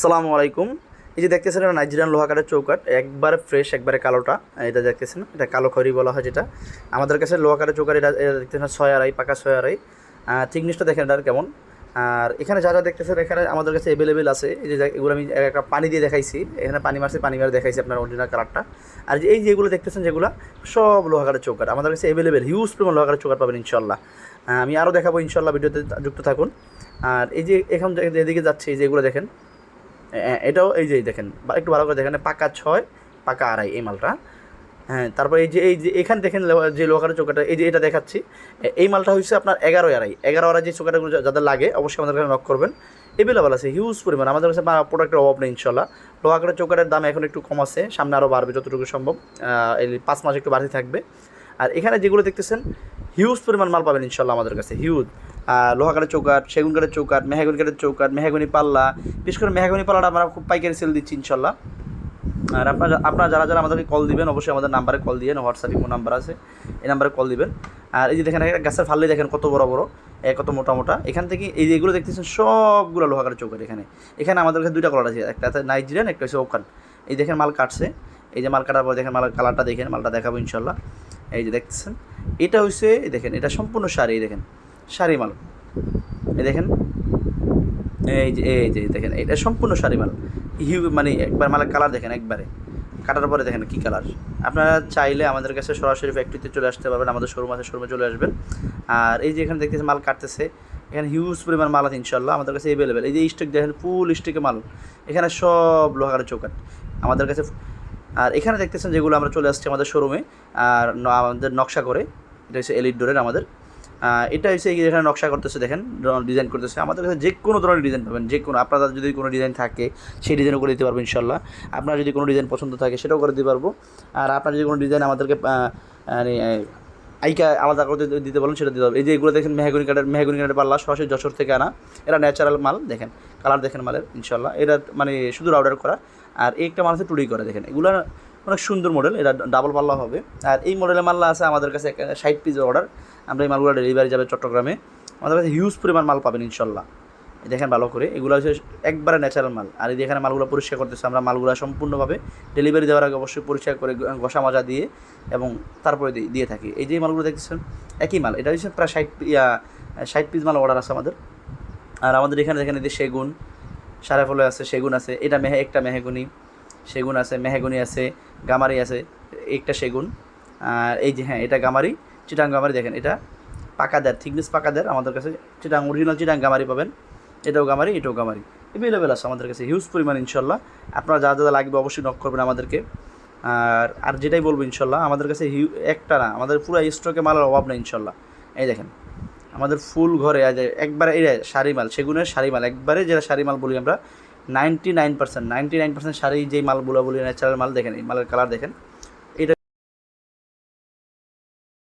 সালামু আলাইকুম। এই যে দেখতেছেন এটা নাইজেরিয়ান লোহা কাঠের চৌকাট একবারে ফ্রেশ একবারে কালোটা। এটা দেখতেছেন, এটা কালো খড়ি বলা হয় যেটা। আমাদের কাছে লোহা কাঠের চৌকাট এটা এটা দেখতেছেন ছয় আড়াই, পাকা ছয় আড়াই। থিকনেসটা দেখেন এটার কেমন। আর এখানে যা যা দেখতেছেন, এখানে আমাদের কাছে অ্যাভেলেবেল আছে। এই যে এগুলো আমি একটা পানি দিয়ে দেখাইছি। এখানে পানি মারছে, পানি মারে দেখাইছি আপনার অরিজিনাল কালারটা আর এই যেগুলো দেখতেছেন, যেগুলো সব লোহা কাঠের চৌকাট আমাদের কাছে অ্যাভেলেবেল হিউজ পরিমাণ লোহা কাঠের চৌকাট পাবেন ইনশাল্লাহ আমি আরও দেখাবো ইনশাল্লাহ ভিডিওতে যুক্ত থাকুন। আর এই যে এখন যেদিকে যাচ্ছে, এই যেগুলো দেখেন। এটাও এই যে দেখেন একটু ভালো করে দেখেন, পাকা ছয়, পাকা আড়াই এই মালটা। হ্যাঁ তারপর এই যে এই যে এখানে দেখেন যে লোহার চোকাটা, এই যে এটা দেখাচ্ছি। এই মালটা হচ্ছে আপনার এগারো আড়াই। এগারো আড়াই যে চোকাটাগুলো যাদের লাগে, অবশ্যই আমাদের কাছে নক করবেন। এভেলেবল আছে হিউজ পরিমাণ। আমাদের কাছে প্রোডাক্টের অভাব নেই ইনশাল্লাহ লোহাকারের চোকাটের দাম এখন একটু কম আছে, সামনে আরও বাড়বে যতটুকু সম্ভব। এই পাঁচ মাস একটু বাড়তে থাকবে। আর এখানে যেগুলো দেখতেছেন হিউজ পরিমাণ মাল পাবেন ইনশাল্লাহ আমাদের কাছে হিউজ লোহা কাঠের চৌকাট সেগুন কাঠের চৌকাট মেহাগুনি কাঠের চৌকাট মেহাগুনি পাল্লা, বিশেষ করে মেহাগুনি পাল্লাটা আমরা খুব পাইকারি সেল দিচ্ছি ইনশাল্লাহ। আর আপনারা আপনারা যারা যারা আমাদেরকে কল দিবেন, অবশ্যই আমাদের নাম্বারে কল দিয়ে হোয়াটসঅ্যাপে কোনো নাম্বার আছে, এই নাম্বারে কল দিবেন। আর এই যে দেখেন, একটা গাছের ফাল্লে দেখেন, কত বড় বড় কত মোটা মোটা। এখান থেকে এই যে এগুলো দেখতেছেন, সবগুলো লোহা কাঠের চৌকাট এখানে। এখানে আমাদের কাছে দুইটা কালার আছে, একটা আছে নাইজেরিয়ান একটা হচ্ছে ওখান এই দেখেন মাল কাটছে, এই যে মাল কাটার পর দেখেন মাল কালারটা দেখেন, মালটা দেখাবো ইনশাল্লাহ। এই যে দেখতেছেন, এটা হচ্ছে দেখেন, এটা সম্পূর্ণ শাড়ি দেখেন। শাড়ি মাল এই দেখেন। এই যে এই যে, দেখেন, এটা সম্পূর্ণ শাড়ি মাল হিউ মানে একবার মালের কালার দেখেন একবারে। কাটার পরে দেখেন কী কালার। আপনারা চাইলে আমাদের কাছে সরাসরি ফ্যাক্টরিতে চলে আসতে পারবেন, আমাদের শোরুম আছে শোরুমে চলে আসবেন। আর এই যে এখানে দেখতেছে মাল কাটতেছে। এখানে হিউজ পরিমাণ মাল আছে ইনশাল্লাহ আমাদের কাছে অ্যাভেলেবেল এই যে স্টক দেখেন ফুল স্টকে মাল। এখানে সব লোহার চৌকাট আমাদের কাছে আর এখানে দেখতেছেন যেগুলো আমরা চলে আসছি আমাদের শোরুমে আর আমাদের নকশা করে। এটা হচ্ছে এলিট ডোরের আমাদের এটা হচ্ছে এখানে নকশা করতেছে, দেখেন ডিজাইন করতেছে। আমাদের কাছে যে কোনো ধরনের ডিজাইন পাবেন, যে কোনো আপনাদের যদি কোনো ডিজাইন থাকে, সেই ডিজাইনও করে দিতে পারব ইনশাল্লাহ। আপনার যদি কোনো ডিজাইন পছন্দ থাকে, সেটাও করে দিতে পারব। আর আপনার যদি কোনো ডিজাইন আমাদেরকে মানে আইকা আলাদা করে দিতে- বলেন, সেটা দিতে হবে এই যে এগুলো দেখেন, মেহাগুনি কাঠের মেহাগুনি কাঠের পাল্লা সরাসরি যশোর থেকে আনা। এরা ন্যাচারাল মাল, দেখেন কালার দেখেন মালের, ইনশাল্লাহ। এটা মানে শুধু অর্ডার করা। আর একটা মাল আছে টুডি করে, দেখেন। এগুলো অনেক সুন্দর মডেল এটা ডাবল পাল্লা হবে। আর এই মডেলের মাল্লা আছে আমাদের কাছে ষাট পিস অর্ডার আমরা এই মালগুলো ডেলিভারি যাবে চট্টগ্রামে। আমাদের কাছে হিউজ পরিমাণ মাল পাবেন ইনশাল্লাহ। দেখেন ভালো করে। এগুলো হচ্ছে একবারে ন্যাচারাল মাল। আর এই এখানে মালগুলো পরিষ্কার করতেছে। আমরা মালগুলো সম্পূর্ণভাবে ডেলিভারি দেওয়ার আগে অবশ্যই পরিষ্কার করে ঘষা মাজা দিয়ে এবং তারপরে দিয়ে- থাকি। এই যে মালগুলো দেখতেছেন, একই মাল। এটা হচ্ছে প্রায় ষাট ষাট পিস মাল অর্ডার আছে আমাদের। আর আমাদের এখানে দেখেন যে সেগুন সারা ফলে আছে, সেগুন আছে। এটা মেহে একটা মেহেগুনি। সেগুন আছে, মেহেগুনি আছে, গামারি আছে, একটা সেগুন। আর এই যে হ্যাঁ এটা গামারি, চিটাং গামারি দেখেন, এটা পাকা পাকাদার, থিকনেস পাকাদার, আমাদের কাছে চিটাং অরিজিনাল চিটাং গামারি পাবেন। এটাও গামারি এটাও গামারি। অ্যাভেলেবেল আছে আমাদের কাছে হিউজ পরিমাণ ইনশাল্লাহ আপনারা যা যা লাগবে অবশ্যই নক করবেন আমাদেরকে। আর আর যেটাই বলব ইনশাল্লাহ আমাদের কাছে হিউ একটা না, আমাদের পুরো স্টকে মালের অভাব নেই ইনশাল্লাহ এই দেখেন, আমাদের ফুল ঘরে একবারে, এই শাড়ি মাল, সেগুনের শাড়ি মাল, একবারে যেটা শাড়ি মাল বলি আমরা ninety nine percent, ninety nine percent sari যেই মালগুলো বলি ন্যাচারাল মাল দেখেন, এই মালের কালার দেখেন।